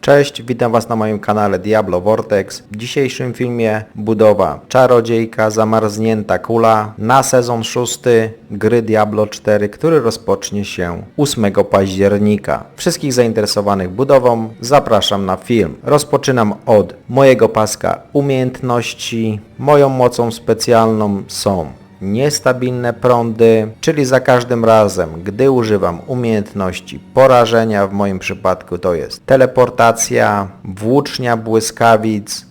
Cześć, witam Was na moim kanale Diablo Vortex. W dzisiejszym filmie budowa Czarodziejka, zamarznięta kula na sezon szósty gry Diablo 4, który rozpocznie się 8 października. Wszystkich zainteresowanych budową zapraszam na film. Rozpoczynam od mojego paska umiejętności. Moją mocą specjalną są niestabilne prądy, czyli za każdym razem, gdy używam umiejętności porażenia, w moim przypadku to jest teleportacja, włócznia błyskawic,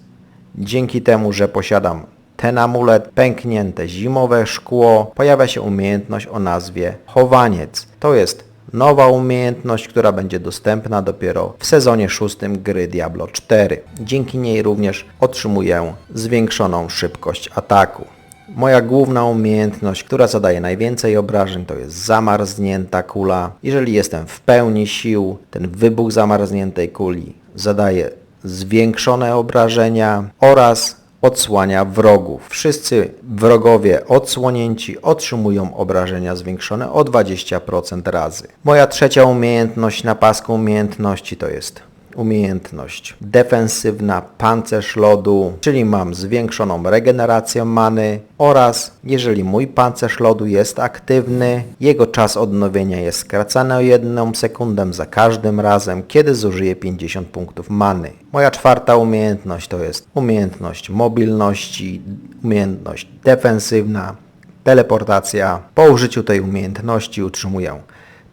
dzięki temu, że posiadam ten amulet, pęknięte zimowe szkło, pojawia się umiejętność o nazwie chowaniec. To jest nowa umiejętność, która będzie dostępna dopiero w sezonie szóstym gry Diablo 4. Dzięki niej również otrzymuję zwiększoną szybkość ataku. Moja główna umiejętność, która zadaje najwięcej obrażeń, to jest zamarznięta kula. Jeżeli jestem w pełni sił, ten wybuch zamarzniętej kuli zadaje zwiększone obrażenia oraz odsłania wrogów. Wszyscy wrogowie odsłonięci otrzymują obrażenia zwiększone o 20% razy. Moja trzecia umiejętność na pasku umiejętności to jest umiejętność defensywna, pancerz lodu, czyli mam zwiększoną regenerację many oraz jeżeli mój pancerz lodu jest aktywny, jego czas odnowienia jest skracany o 1 sekundę za każdym razem, kiedy zużyję 50 punktów many. Moja czwarta umiejętność to jest umiejętność mobilności, umiejętność defensywna, teleportacja. Po użyciu tej umiejętności utrzymuję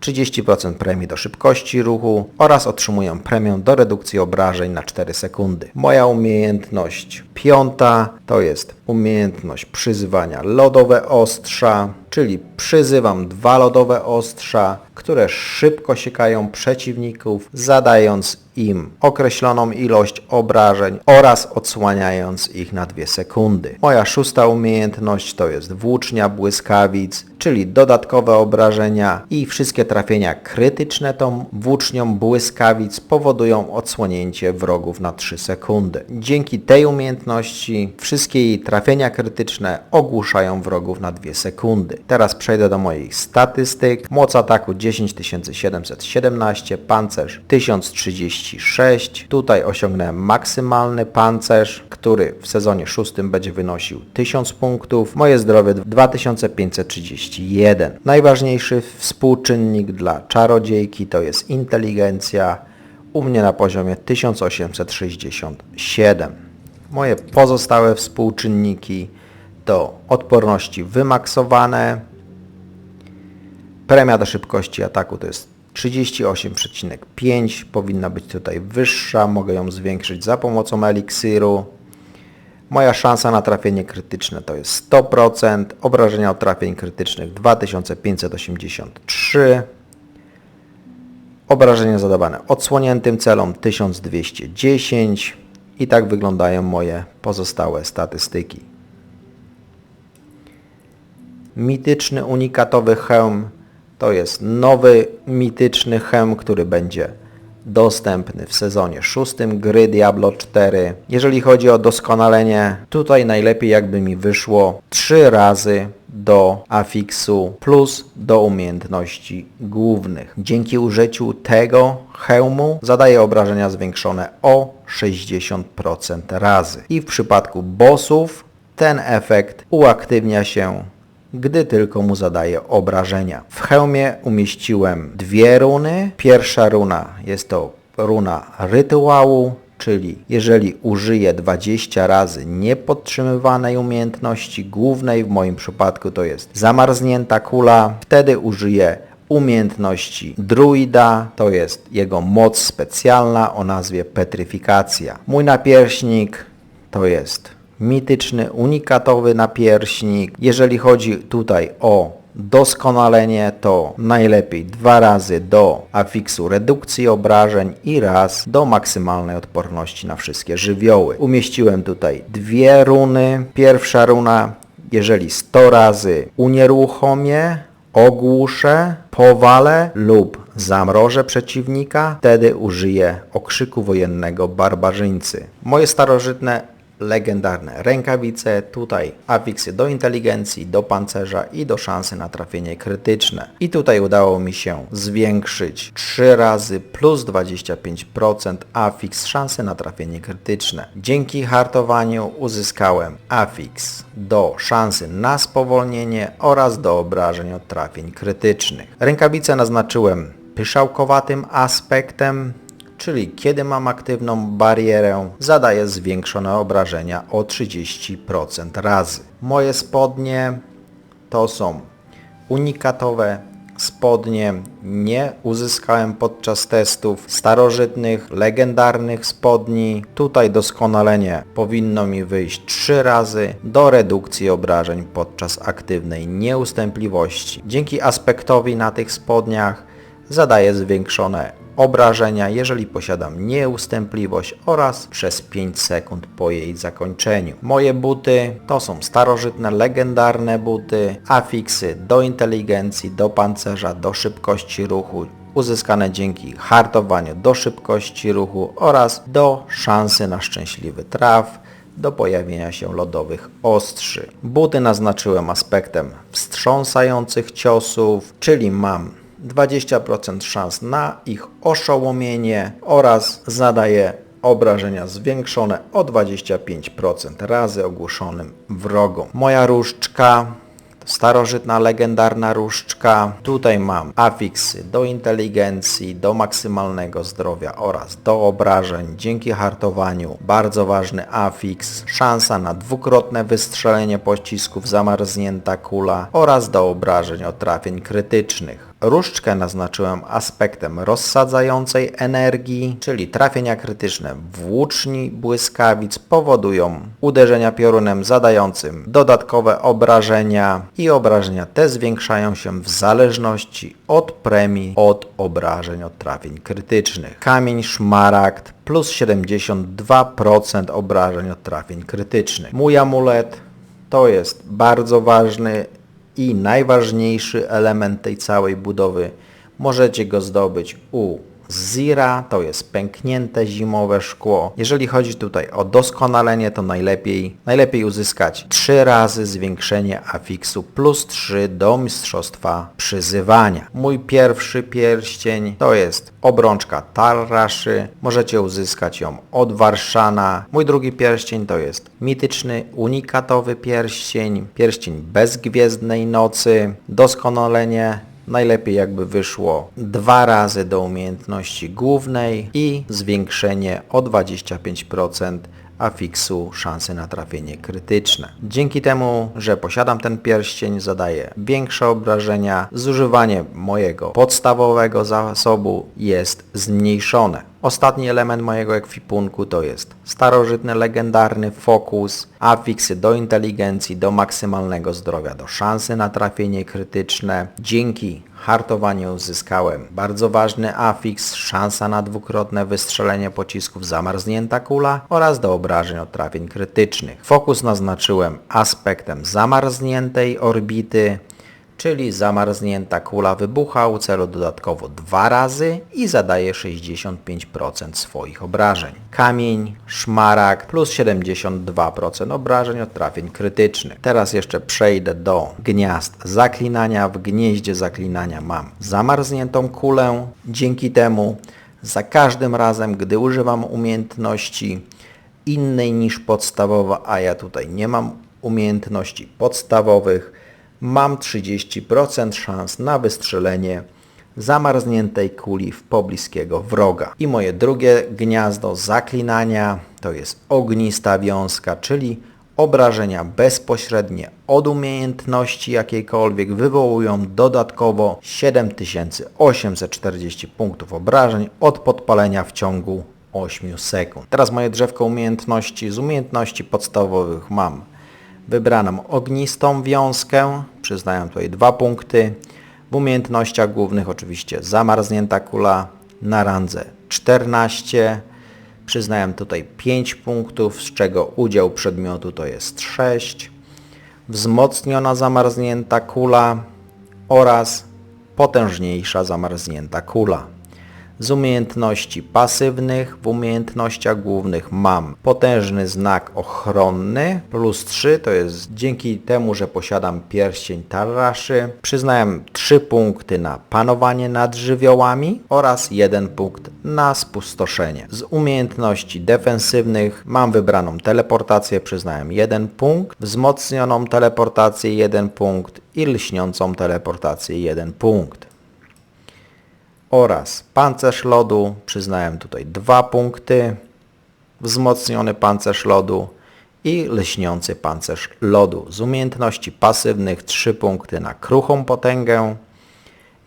30% premii do szybkości ruchu oraz otrzymuję premię do redukcji obrażeń na 4 sekundy. Moja umiejętność piąta to jest umiejętność przyzywania lodowe ostrza, czyli przyzywam dwa lodowe ostrza, które szybko siekają przeciwników, zadając im określoną ilość obrażeń oraz odsłaniając ich na 2 sekundy. Moja szósta umiejętność to jest włócznia błyskawic, czyli dodatkowe obrażenia i wszystkie trafienia krytyczne tą włócznią błyskawic powodują odsłonięcie wrogów na 3 sekundy. Dzięki tej umiejętności wszystkie jej trafienia krytyczne ogłuszają wrogów na 2 sekundy. Teraz przejdę do moich statystyk. Moc ataku 10717, pancerz 1036. Tutaj osiągnąłem maksymalny pancerz, który w sezonie szóstym będzie wynosił 1000 punktów. Moje zdrowie 2531. Najważniejszy współczynnik dla czarodziejki to jest inteligencja u mnie na poziomie 1867. Moje pozostałe współczynniki to odporności wymaksowane, premia do szybkości ataku to jest 38,5, powinna być tutaj wyższa, mogę ją zwiększyć za pomocą eliksiru. Moja szansa na trafienie krytyczne to jest 100%, obrażenia od trafień krytycznych 2583, obrażenia zadawane odsłoniętym celom 1210 i tak wyglądają moje pozostałe statystyki. Mityczny unikatowy hełm to jest nowy mityczny hełm, który będzie dostępny w sezonie szóstym gry Diablo 4. Jeżeli chodzi o doskonalenie, tutaj najlepiej jakby mi wyszło 3 razy do afiksu plus do umiejętności głównych. Dzięki użyciu tego hełmu zadaje obrażenia zwiększone o 60% razy. I w przypadku bossów ten efekt uaktywnia się gdy tylko mu zadaje obrażenia. W hełmie umieściłem dwie runy. Pierwsza runa jest to runa rytuału, czyli jeżeli użyję 20 razy niepodtrzymywanej umiejętności głównej, w moim przypadku to jest zamarznięta kula, wtedy użyję umiejętności druida, to jest jego moc specjalna o nazwie petryfikacja. Mój napierśnik to jest mityczny, unikatowy napierśnik. Jeżeli chodzi tutaj o doskonalenie, to najlepiej dwa razy do afiksu redukcji obrażeń i raz do maksymalnej odporności na wszystkie żywioły. Umieściłem tutaj dwie runy. Pierwsza runa, jeżeli 100 razy unieruchomię, ogłuszę, powalę lub zamrożę przeciwnika, wtedy użyję okrzyku wojennego barbarzyńcy. Moje starożytne legendarne rękawice, tutaj afiksy do inteligencji, do pancerza i do szansy na trafienie krytyczne. I tutaj udało mi się zwiększyć 3 razy plus 25% afiks szansy na trafienie krytyczne. Dzięki hartowaniu uzyskałem afiks do szansy na spowolnienie oraz do obrażeń od trafień krytycznych. Rękawice naznaczyłem pyszałkowatym aspektem, czyli kiedy mam aktywną barierę, zadaję zwiększone obrażenia o 30% razy. Moje spodnie to są unikatowe spodnie. Nie uzyskałem podczas testów starożytnych, legendarnych spodni. Tutaj doskonalenie powinno mi wyjść 3 razy do redukcji obrażeń podczas aktywnej nieustępliwości. Dzięki aspektowi na tych spodniach zadaję zwiększone obrażenia, jeżeli posiadam nieustępliwość oraz przez 5 sekund po jej zakończeniu. Moje buty to są starożytne, legendarne buty, afiksy do inteligencji, do pancerza, do szybkości ruchu, uzyskane dzięki hartowaniu do szybkości ruchu oraz do szansy na szczęśliwy traf do pojawienia się lodowych ostrzy. Buty naznaczyłem aspektem wstrząsających ciosów, czyli mam 20% szans na ich oszołomienie oraz zadaje obrażenia zwiększone o 25% razy ogłoszonym wrogom. Moja różdżka starożytna, legendarna różdżka. Tutaj mam afiksy do inteligencji, do maksymalnego zdrowia oraz do obrażeń. Dzięki hartowaniu bardzo ważny afiks, szansa na dwukrotne wystrzelenie pocisków, zamarznięta kula oraz do obrażeń od trafień krytycznych. Różdżkę naznaczyłem aspektem rozsadzającej energii, czyli trafienia krytyczne włóczni błyskawic powodują uderzenia piorunem zadającym dodatkowe obrażenia i obrażenia te zwiększają się w zależności od premii od obrażeń od trafień krytycznych. Kamień szmaragd plus 72% obrażeń od trafień krytycznych. Mój amulet to jest bardzo ważny i najważniejszy element tej całej budowy. Możecie go zdobyć u Zira, to jest pęknięte zimowe szkło. Jeżeli chodzi tutaj o doskonalenie, to najlepiej, najlepiej uzyskać 3 razy zwiększenie afiksu plus 3 do mistrzostwa przyzywania. Mój pierwszy pierścień to jest obrączka Tarraszy. Możecie uzyskać ją od Warszana. Mój drugi pierścień to jest mityczny, unikatowy pierścień, pierścień bezgwiezdnej nocy, doskonalenie Najlepiej jakby wyszło dwa razy do umiejętności głównej i zwiększenie o 25% afiksu szansy na trafienie krytyczne. Dzięki temu, że posiadam ten pierścień, zadaję większe obrażenia, zużywanie mojego podstawowego zasobu jest zmniejszone. Ostatni element mojego ekwipunku to jest starożytny, legendarny fokus, afiksy do inteligencji, do maksymalnego zdrowia, do szansy na trafienie krytyczne. Dzięki hartowaniu uzyskałem bardzo ważny afiks, szansa na dwukrotne wystrzelenie pocisków zamarznięta kula oraz do obrażeń od trafień krytycznych. Fokus naznaczyłem aspektem zamarzniętej orbity, czyli zamarznięta kula wybucha u celu dodatkowo dwa razy i zadaje 65% swoich obrażeń. Kamień, szmaragd plus 72% obrażeń od trafień krytycznych. Teraz jeszcze przejdę do gniazd zaklinania. W gnieździe zaklinania mam zamarzniętą kulę. Dzięki temu za każdym razem, gdy używam umiejętności innej niż podstawowa, a ja tutaj nie mam umiejętności podstawowych, mam 30% szans na wystrzelenie zamarzniętej kuli w pobliskiego wroga. I moje drugie gniazdo zaklinania to jest ognista wiązka, czyli obrażenia bezpośrednie od umiejętności jakiejkolwiek wywołują dodatkowo 7840 punktów obrażeń od podpalenia w ciągu 8 sekund. Teraz moje drzewko umiejętności z umiejętności podstawowych mam wybraną ognistą wiązkę, przyznaję tutaj dwa punkty. W umiejętnościach głównych oczywiście zamarznięta kula na randze 14. Przyznaję tutaj 5 punktów, z czego udział przedmiotu to jest 6. Wzmocniona zamarznięta kula oraz potężniejsza zamarznięta kula. Z umiejętności pasywnych w umiejętnościach głównych mam potężny znak ochronny plus 3, to jest dzięki temu, że posiadam pierścień Tarraszy. Przyznałem 3 punkty na panowanie nad żywiołami oraz 1 punkt na spustoszenie. Z umiejętności defensywnych mam wybraną teleportację, przyznałem 1 punkt, wzmocnioną teleportację 1 punkt i lśniącą teleportację 1 punkt oraz pancerz lodu, przyznałem tutaj dwa punkty, wzmocniony pancerz lodu i lśniący pancerz lodu. Z umiejętności pasywnych 3 punkty na kruchą potęgę,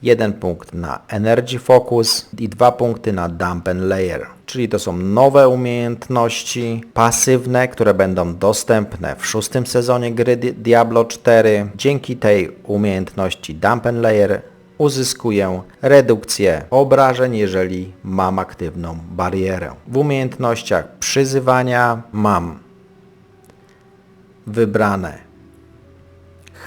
1 punkt na Energy Focus i 2 punkty na Dampen Layer. Czyli to są nowe umiejętności pasywne, które będą dostępne w szóstym sezonie gry Diablo 4. Dzięki tej umiejętności Dampen Layer uzyskuję redukcję obrażeń, jeżeli mam aktywną barierę. W umiejętnościach przyzywania mam wybrane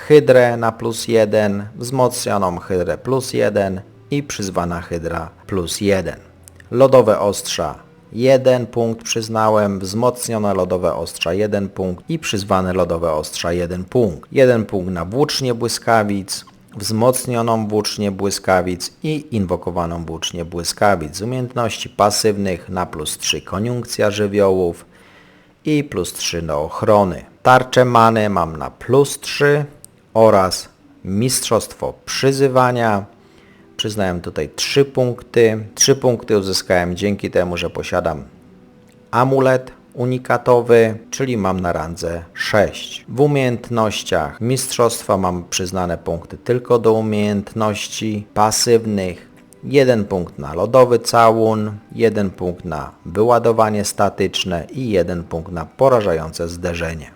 hydrę na plus 1, wzmocnioną hydrę plus 1 i przyzwana hydra plus 1. Lodowe ostrza 1 punkt przyznałem, wzmocnione lodowe ostrza 1 punkt i przyzwane lodowe ostrza 1 punkt. 1 punkt na włócznie błyskawic, wzmocnioną włócznię błyskawic i inwokowaną włócznię błyskawic. Z umiejętności pasywnych na plus 3 koniunkcja żywiołów i plus 3 do ochrony. Tarczę many mam na plus 3 oraz mistrzostwo przyzywania. Przyznałem tutaj 3 punkty. 3 punkty uzyskałem dzięki temu, że posiadam amulet unikatowy, czyli mam na randze 6. W umiejętnościach mistrzostwa mam przyznane punkty tylko do umiejętności pasywnych. Jeden punkt na lodowy całun, jeden punkt na wyładowanie statyczne i jeden punkt na porażające zderzenie.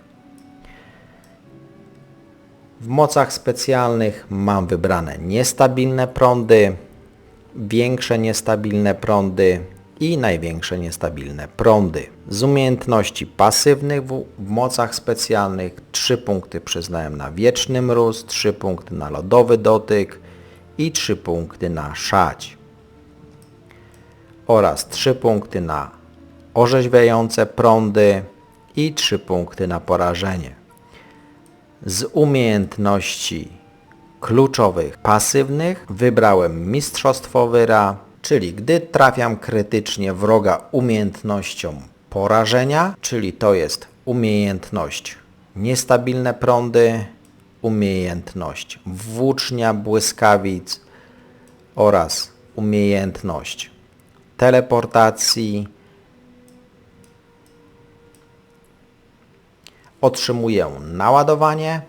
W mocach specjalnych mam wybrane niestabilne prądy, większe niestabilne prądy, i największe niestabilne prądy. Z umiejętności pasywnych w, mocach specjalnych 3 punkty przyznałem na wieczny mróz, 3 punkty na lodowy dotyk i 3 punkty na szać oraz 3 punkty na orzeźwiające prądy i 3 punkty na porażenie. Z umiejętności kluczowych pasywnych wybrałem Mistrzostwo Wyra, Czyli gdy trafiam krytycznie wroga umiejętnością porażenia, czyli to jest umiejętność niestabilne prądy, umiejętność włócznia błyskawic oraz umiejętność teleportacji, otrzymuję naładowanie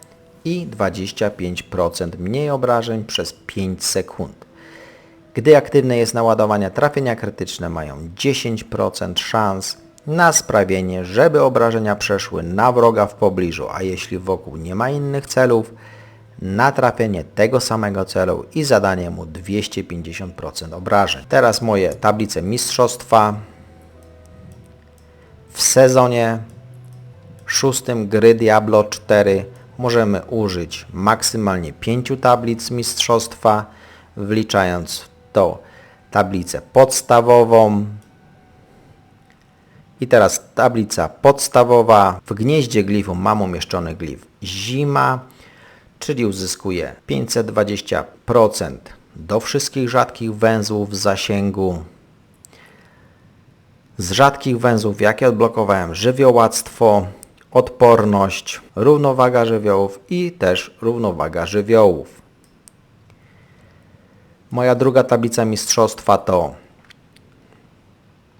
i 25% mniej obrażeń przez 5 sekund. Gdy aktywne jest naładowanie, trafienia krytyczne mają 10% szans na sprawienie, żeby obrażenia przeszły na wroga w pobliżu, a jeśli wokół nie ma innych celów, na trafienie tego samego celu i zadanie mu 250% obrażeń. Teraz moje tablice mistrzostwa. W sezonie szóstym gry Diablo 4 możemy użyć maksymalnie 5 tablic mistrzostwa, wliczając to tablicę podstawową. I teraz tablica podstawowa. W gnieździe glifu mam umieszczony glif zima, czyli uzyskuję 520% do wszystkich rzadkich węzłów w zasięgu. Z rzadkich węzłów, jakie odblokowałem, żywiołactwo, odporność, równowaga żywiołów i też równowaga żywiołów. Moja druga tablica mistrzostwa to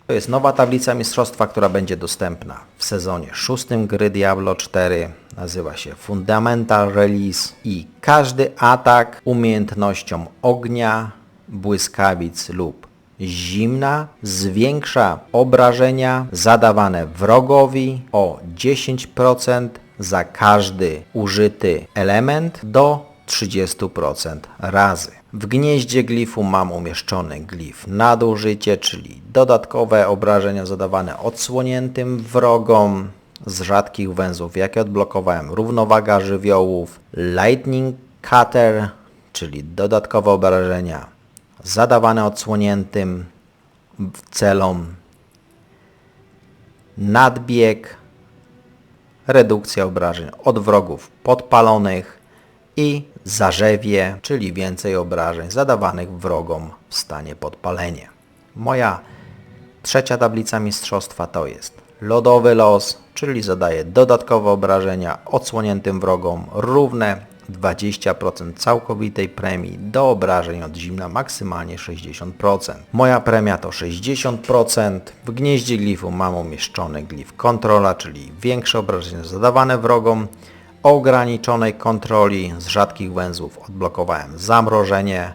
to jest nowa tablica mistrzostwa, która będzie dostępna w sezonie szóstym gry Diablo 4. Nazywa się Fundamental Release i każdy atak umiejętnością ognia, błyskawic lub zimna zwiększa obrażenia zadawane wrogowi o 10% za każdy użyty element do 30% razy. W gnieździe glifu mam umieszczony glif nadużycie, czyli dodatkowe obrażenia zadawane odsłoniętym wrogom z rzadkich węzłów, jakie odblokowałem. Równowaga żywiołów, lightning cutter, czyli dodatkowe obrażenia zadawane odsłoniętym celom nadbieg, redukcja obrażeń od wrogów podpalonych i zarzewie, czyli więcej obrażeń zadawanych wrogom w stanie podpalenia. Moja trzecia tablica mistrzostwa to jest lodowy los, czyli zadaje dodatkowe obrażenia odsłoniętym wrogom równe 20% całkowitej premii do obrażeń od zimna maksymalnie 60%. Moja premia to 60%. W gnieździe glifu mam umieszczony glif kontrola, czyli większe obrażenia zadawane wrogom. Ograniczonej kontroli z rzadkich węzłów odblokowałem zamrożenie,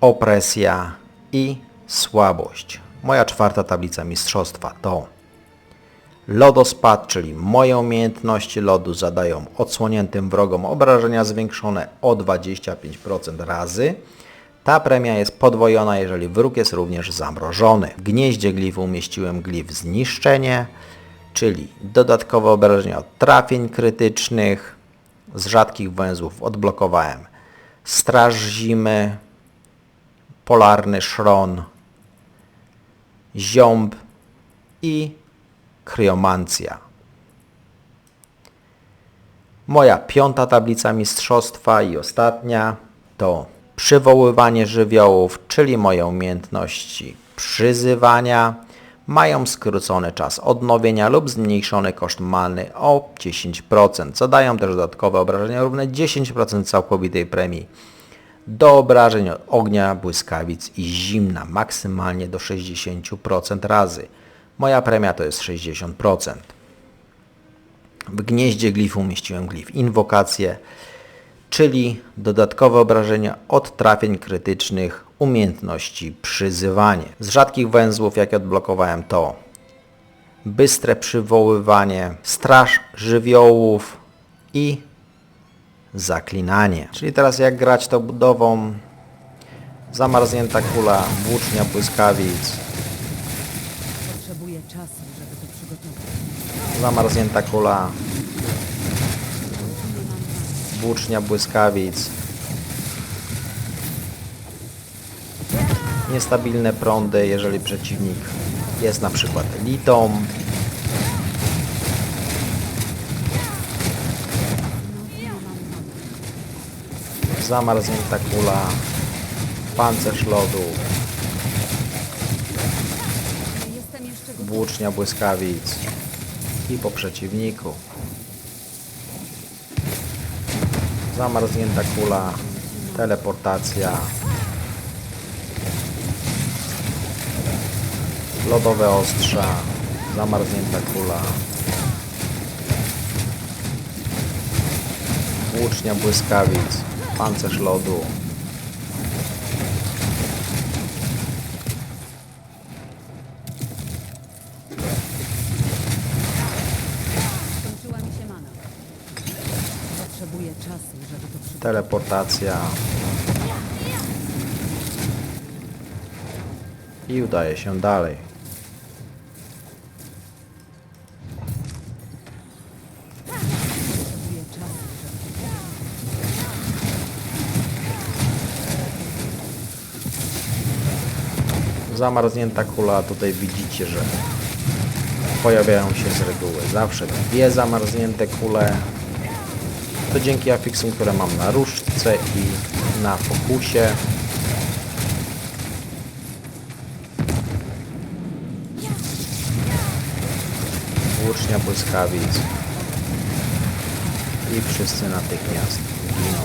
opresja i słabość. Moja czwarta tablica mistrzostwa to Lodospad, czyli moje umiejętności lodu zadają odsłoniętym wrogom obrażenia zwiększone o 25% razy. Ta premia jest podwojona, jeżeli wróg jest również zamrożony. W gnieździe glifu umieściłem glif zniszczenie, czyli dodatkowe obrażenia od trafień krytycznych. Z rzadkich węzłów odblokowałem Straż Zimy, Polarny Szron, Ziąb i Kryomancja. Moja piąta tablica mistrzostwa i ostatnia to przywoływanie żywiołów, czyli moje umiejętności przyzywania mają skrócony czas odnowienia lub zmniejszony koszt many o 10%. Zadają też dodatkowe obrażenia równe 10% całkowitej premii do obrażeń od ognia, błyskawic i zimna maksymalnie do 60% razy. Moja premia to jest 60%. W gnieździe glifu umieściłem glif inwokacje, czyli dodatkowe obrażenia od trafień krytycznych, umiejętności przyzywanie. Z rzadkich węzłów, jakie odblokowałem to bystre przywoływanie, straż żywiołów i zaklinanie. Czyli teraz jak grać tą budową zamarznięta kula, włócznia błyskawic, Potrzebuję czasu, żeby to przygotować. zamarznięta kula, włócznia błyskawic, niestabilne prądy, jeżeli przeciwnik jest na przykład litą, zamarznięta kula, pancerz lodu, włócznia błyskawic. I po przeciwniku. Zamarznięta kula, teleportacja, lodowe ostrza, zamarznięta kula, włócznia błyskawic, pancerz lodu, Skończyła mi się mana. Potrzebuję czasu, żeby to przygotować. Teleportacja i udaje się dalej. Zamarznięta kula, tutaj widzicie, że pojawiają się z reguły zawsze dwie zamarznięte kule. To dzięki afiksom, które mam na różdżce i na fokusie. Włócznia błyskawic. I wszyscy natychmiast giną.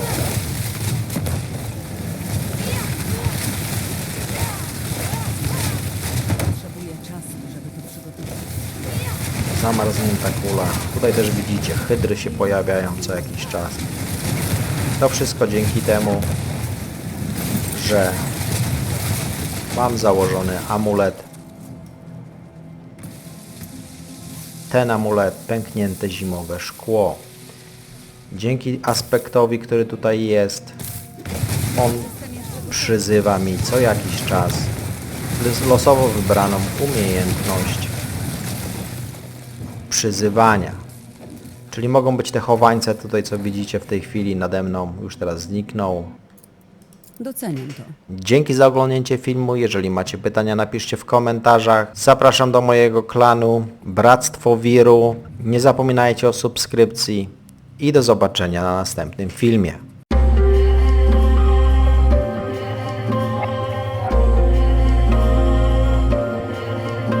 Potrzebuję czasu, żeby to przygotować. Zamarznięta kula. Tutaj też widzicie, hydry się pojawiają co jakiś czas. To wszystko dzięki temu, że mam założony amulet. Ten amulet, pęknięte zimowe szkło. Dzięki aspektowi, który tutaj jest, on przyzywa mi co jakiś czas losowo wybraną umiejętność przyzywania. Czyli mogą być te chowańce tutaj, co widzicie w tej chwili nade mną, już teraz zniknął. Doceniam to. Dzięki za oglądnięcie filmu. Jeżeli macie pytania, napiszcie w komentarzach. Zapraszam do mojego klanu Bractwo Wiru. Nie zapominajcie o subskrypcji i do zobaczenia na następnym filmie.